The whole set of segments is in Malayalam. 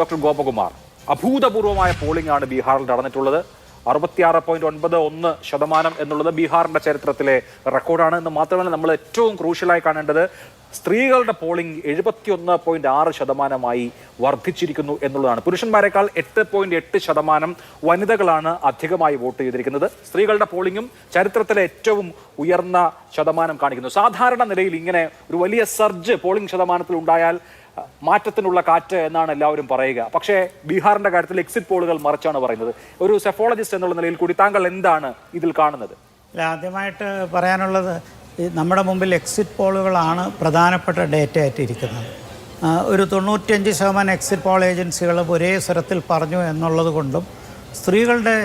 ഡോക്ടർ ഗോപകുമാർ. അഭൂതപൂർവമായ പോളിംഗ് ആണ് ബീഹാറിൽ നടന്നിട്ടുള്ളത്. അറുപത്തിയാറ് പോയിന്റ് ഒൻപത് ഒന്ന് ശതമാനം എന്നുള്ളത് ബീഹാറിന്റെ ചരിത്രത്തിലെ റെക്കോർഡാണ്. എന്ന് മാത്രമല്ല നമ്മൾ ഏറ്റവും ക്രൂഷ്യലായി കാണേണ്ടത് സ്ത്രീകളുടെ പോളിംഗ് എഴുപത്തിയൊന്ന് പോയിന്റ് ആറ് ശതമാനമായി വർദ്ധിച്ചിരിക്കുന്നു എന്നുള്ളതാണ്. പുരുഷന്മാരെക്കാൾ എട്ട് പോയിന്റ് എട്ട് ശതമാനം വനിതകളാണ് അധികമായി വോട്ട് ചെയ്തിരിക്കുന്നത്. സ്ത്രീകളുടെ പോളിംഗും ചരിത്രത്തിലെ ഏറ്റവും ഉയർന്ന ശതമാനം കാണിക്കുന്നു. സാധാരണ നിലയിൽ ഇങ്ങനെ ഒരു വലിയ സർജ് പോളിംഗ് ശതമാനത്തിൽ ഉണ്ടായാൽ മാറ്റത്തിനുള്ള കാറ്റ് എന്നാണ് എല്ലാവരും പറയുക. പക്ഷേ ബീഹാറിന്റെ കാര്യത്തിൽ എക്സിറ്റ് പോളുകൾ മറിച്ചാണ് പറയുന്നത്. ഒരു സെഫോളജിസ്റ്റ് എന്നുള്ള നിലയിൽ കൂടി താങ്കൾ എന്താണ് ഇതിൽ കാണുന്നത്? ആദ്യമായിട്ട് പറയാനുള്ളത് നമ്മുടെ മുമ്പിൽ എക്സിറ്റ് പോളുകളാണ് പ്രധാനപ്പെട്ട ഡേറ്റ ആയിട്ടിരിക്കുന്നത് ഒരു തൊണ്ണൂറ്റിയഞ്ച് ശതമാനം എക്സിറ്റ് പോൾ ഏജൻസികൾ ഒരേ സ്വരത്തിൽ പറഞ്ഞു എന്നുള്ളത് കൊണ്ടും സ്ത്രീകളുടെ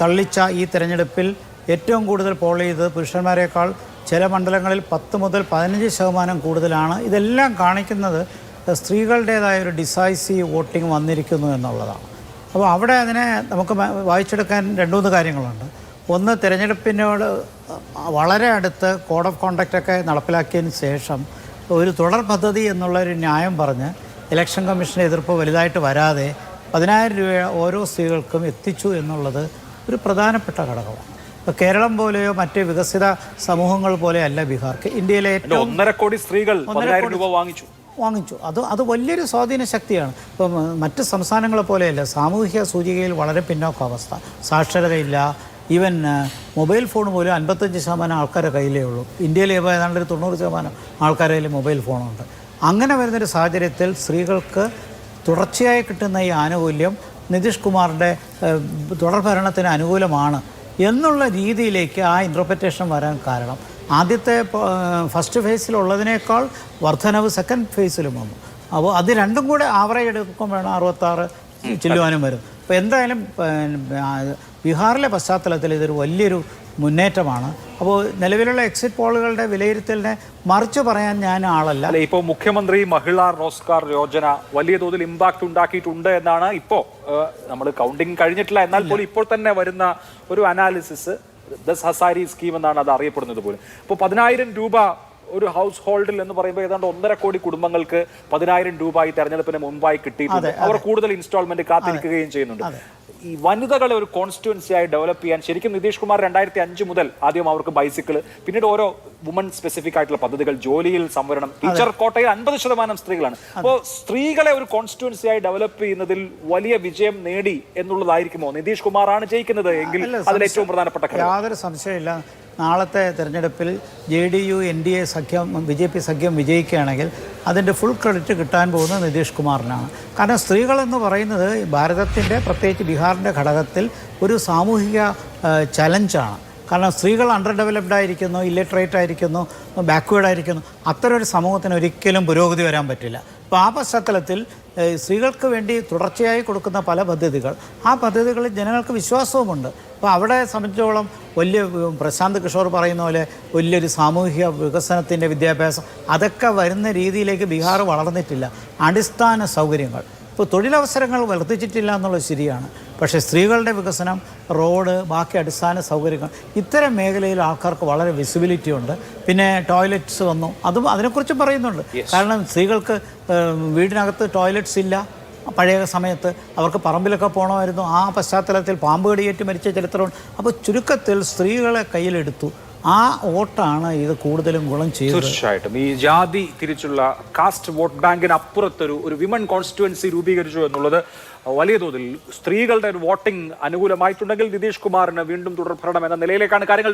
തള്ളിച്ച ഈ തിരഞ്ഞെടുപ്പിൽ ഏറ്റവും കൂടുതൽ പോൾ ചെയ്തത് പുരുഷന്മാരെക്കാൾ ചില മണ്ഡലങ്ങളിൽ പത്ത് മുതൽ പതിനഞ്ച് ശതമാനം കൂടുതലാണ്. ഇതെല്ലാം കാണിക്കുന്നത് സ്ത്രീകളുടേതായ ഒരു ഡിസൈസീവ് വോട്ടിംഗ് വന്നിരിക്കുന്നു എന്നുള്ളതാണ്. അപ്പോൾ അവിടെ അതിനെ നമുക്ക് വായിച്ചെടുക്കാൻ രണ്ട് മൂന്ന് കാര്യങ്ങളുണ്ട്. ഒന്ന് തിരഞ്ഞെടുപ്പിനോട് വളരെ അടുത്ത് കോഡ് ഓഫ് കോണ്ടക്റ്റൊക്കെ നടപ്പിലാക്കിയതിന് ശേഷം ഒരു തുടർ പദ്ധതി എന്നുള്ള ഒരു ന്യായം പറഞ്ഞ് ഇലക്ഷൻ കമ്മീഷന്റെ എതിർപ്പ് വലുതായിട്ട് വരാതെ പതിനായിരം രൂപ ഓരോ സ്ത്രീകൾക്കും എത്തിച്ചു എന്നുള്ളത് ഒരു പ്രധാനപ്പെട്ട ഘടകമാണ്. കേരളം പോലെയോ മറ്റ് വികസിത സമൂഹങ്ങൾ പോലെയല്ല ബീഹാർക്ക്. ഇന്ത്യയിലെ ഏറ്റവും ഒന്നര കോടി സ്ത്രീകൾ രൂപ വാങ്ങിച്ചു. വാങ്ങിച്ചു. അത് അത് വലിയൊരു സ്വാധീന ശക്തിയാണ്. ഇപ്പം മറ്റ് സംസ്ഥാനങ്ങളെ പോലെയല്ല സാമൂഹിക സൂചികയിൽ വളരെ പിന്നോക്ക അവസ്ഥ സാക്ഷരതയില്ല. ഈവൻ മൊബൈൽ ഫോൺ പോലും അൻപത്തഞ്ച് ശതമാനം ആൾക്കാരെ കയ്യിലേ ഉള്ളൂ. ഇന്ത്യയിൽ ഇപ്പോൾ ഏതാണ്ട് ഒരു തൊണ്ണൂറ് ശതമാനം ആൾക്കാരുടെ കയ്യിൽ മൊബൈൽ ഫോണുണ്ട്. അങ്ങനെ വരുന്നൊരു സാഹചര്യത്തിൽ സ്ത്രീകൾക്ക് തുടർച്ചയായി കിട്ടുന്ന ഈ ആനുകൂല്യം നിതീഷ് കുമാറിന്റെ തുടർഭരണത്തിന് തുടർ ഭരണത്തിന് അനുകൂലമാണ്. എന്നുള്ള രീതിയിലേക്ക് ആ ഇന്റർപ്രിറ്റേഷൻ വരാൻ കാരണം. ആദ്യത്തെ ഫസ്റ്റ് ഫേസിലുള്ളതിനേക്കാൾ വർധനവ് സെക്കൻഡ് ഫേസിലും വന്നു. അപ്പോൾ അത് രണ്ടും കൂടെ ആവറേജ് എടുക്കുമ്പോഴാണ് അറുപത്താറ് ചില്ലുവാനും വരും. അപ്പോൾ എന്തായാലും ബീഹാറിലെ പശ്ചാത്തലത്തിൽ ഇതൊരു വലിയൊരു മുന്നേറ്റമാണ്. അപ്പോൾ നിലവിലുള്ള എക്സിറ്റ് പോളുകളുടെ വിലയിരുത്തലിനെ മറിച്ച് പറയാൻ ഞാൻ ആളല്ല. അല്ലെ ഇപ്പോൾ മുഖ്യമന്ത്രി മഹിളാ റോസ്കാർ യോജന വലിയ തോതിൽ ഇമ്പാക്ട് ഉണ്ടാക്കിയിട്ടുണ്ട് എന്നാണ് ഇപ്പോൾ നമ്മൾ കൗണ്ടിങ് കഴിഞ്ഞിട്ടില്ല. എന്നാൽ പോലും ഇപ്പോൾ തന്നെ വരുന്ന ഒരു അനാലിസിസ് ദസ് ഹസാരി സ്കീം എന്നാണ് അത് അറിയപ്പെടുന്നത് പോലും. അപ്പോൾ പതിനായിരം രൂപ ഒരു ഹൗസ് ഹോൾഡിൽ എന്ന് പറയുമ്പോൾ ഏതാണ്ട് ഒന്നര കോടി കുടുംബങ്ങൾക്ക് പതിനായിരം രൂപ ഈ തെരഞ്ഞെടുപ്പിന് മുമ്പായി കിട്ടിയിട്ടുണ്ട്. അവർ കൂടുതൽ ഇൻസ്റ്റാൾമെന്റ് കാത്തിരിക്കുകയും ചെയ്യുന്നുണ്ട്. ഈ വനിതകളെ ഒരു കോൺസ്റ്റിറ്റ്യുവൻസി ആയി ഡെവലപ്പ് ചെയ്യാൻ ശരിക്കും നിതീഷ് കുമാർ രണ്ടായിരത്തി അഞ്ച് മുതൽ ആദ്യം അവർക്ക് ബൈസിക്കിൾ പിന്നീട് ഓരോ വുമൺ സ്പെസിഫിക് ആയിട്ടുള്ള പദ്ധതികൾ ജോലിയിൽ സംവരണം ടീച്ചർ കോട്ടയിൽ അൻപത് ശതമാനം സ്ത്രീകളാണ്. അപ്പോൾ സ്ത്രീകളെ ഒരു കോൺസ്റ്റിറ്റ്യുവൻസി ആയി ഡെവലപ്പ് ചെയ്യുന്നതിൽ വലിയ വിജയം നേടി എന്നുള്ളതായിരിക്കുമോ? നിതീഷ് കുമാറാണ് ജയിക്കുന്നത് എങ്കിൽ അതിൽ ഏറ്റവും പ്രധാനപ്പെട്ട യാതൊരു സംശയമില്ല നാളത്തെ തെരഞ്ഞെടുപ്പിൽ J D U N D A സഖ്യം ബി ജെ പി സഖ്യം വിജയിക്കുകയാണെങ്കിൽ അതിന്റെ ഫുൾ ക്രെഡിറ്റ് കിട്ടാൻ പോകുന്നത് നിതീഷ് കുമാറിനാണ്. കാരണം സ്ത്രീകളെന്ന് പറയുന്നത് ഭാരതത്തിന്റെ പ്രത്യേകിച്ച് ബീഹാറിന്റെ ഘടകത്തിൽ ഒരു സാമൂഹിക ചലഞ്ചാണ് കാരണം സ്ത്രീകൾ അണ്ടർ ഡെവലപ്ഡ് ആയിരിക്കുന്നു ഇല്ലിറ്ററേറ്റ് ആയിരിക്കുന്നു ബാക്ക്വേഡ് ആയിരിക്കുന്നു. അത്തരം ഒരു സമൂഹത്തിന് ഒരിക്കലും പുരോഗതി വരാൻ പറ്റില്ല. അപ്പോൾ ആ പശ്ചാത്തലത്തിൽ സ്ത്രീകൾക്ക് വേണ്ടി തുടർച്ചയായി കൊടുക്കുന്ന പല പദ്ധതികൾ ആ പദ്ധതികളിൽ ജനങ്ങൾക്ക് വിശ്വാസവുമുണ്ട്. അപ്പോൾ അവിടെ സംബന്ധിച്ചോളം വലിയ പ്രശാന്ത് കിഷോർ പറയുന്ന പോലെ വലിയൊരു സാമൂഹിക വികസനത്തിന്റെ വിദ്യാഭ്യാസം അതൊക്കെ വരുന്ന രീതിയിലേക്ക് ബീഹാർ വളർന്നിട്ടില്ല. അടിസ്ഥാന സൗകര്യങ്ങൾ. ഇപ്പോൾ തൊഴിലവസരങ്ങൾ വർദ്ധിച്ചിട്ടില്ല എന്നുള്ളത് ശരിയാണ്. പക്ഷേ സ്ത്രീകളുടെ വികസനം റോഡ് ബാക്കി അടിസ്ഥാന സൗകര്യങ്ങൾ ഇത്തരം മേഖലയിൽ ആൾക്കാർക്ക് വളരെ വിസിബിലിറ്റി ഉണ്ട്. പിന്നെ ടോയ്ലറ്റ്സ് വന്നു. അതും അതിനെക്കുറിച്ച് പറയുന്നുണ്ട്. കാരണം സ്ത്രീകൾക്ക് വീടിനകത്ത് ടോയ്ലറ്റ്സ് ഇല്ല. പഴയ സമയത്ത് അവർക്ക് പറമ്പിലൊക്കെ പോകണമായിരുന്നു ആ പശ്ചാത്തലത്തിൽ പാമ്പ് കടിയേറ്റ് മരിച്ച ചരിത്രമുണ്ട്. അപ്പോൾ ചുരുക്കത്തിൽ സ്ത്രീകളെ കയ്യിലെടുത്തു. ആ വോട്ടാണ് ഇത് കൂടുതലും ഗുണം ചെയ്തത്. തീർച്ചയായിട്ടും. ഈ ജാതി തിരിച്ചുള്ള കാസ്റ്റ് വോട്ട് ബാങ്കിന് അപ്പുറത്തൊരു ഒരു വിമൻ കോൺസ്റ്റിറ്റുവൻസി രൂപീകരിച്ചു എന്നുള്ളത് വലിയ തോതിൽ സ്ത്രീകളുടെ ഒരു വോട്ടിംഗ് അനുകൂലമായിട്ടുണ്ടെങ്കിൽ നിതീഷ് കുമാറിന് വീണ്ടും തുടർഭരണം എന്ന നിലയിലേക്കാണ് കാര്യങ്ങൾ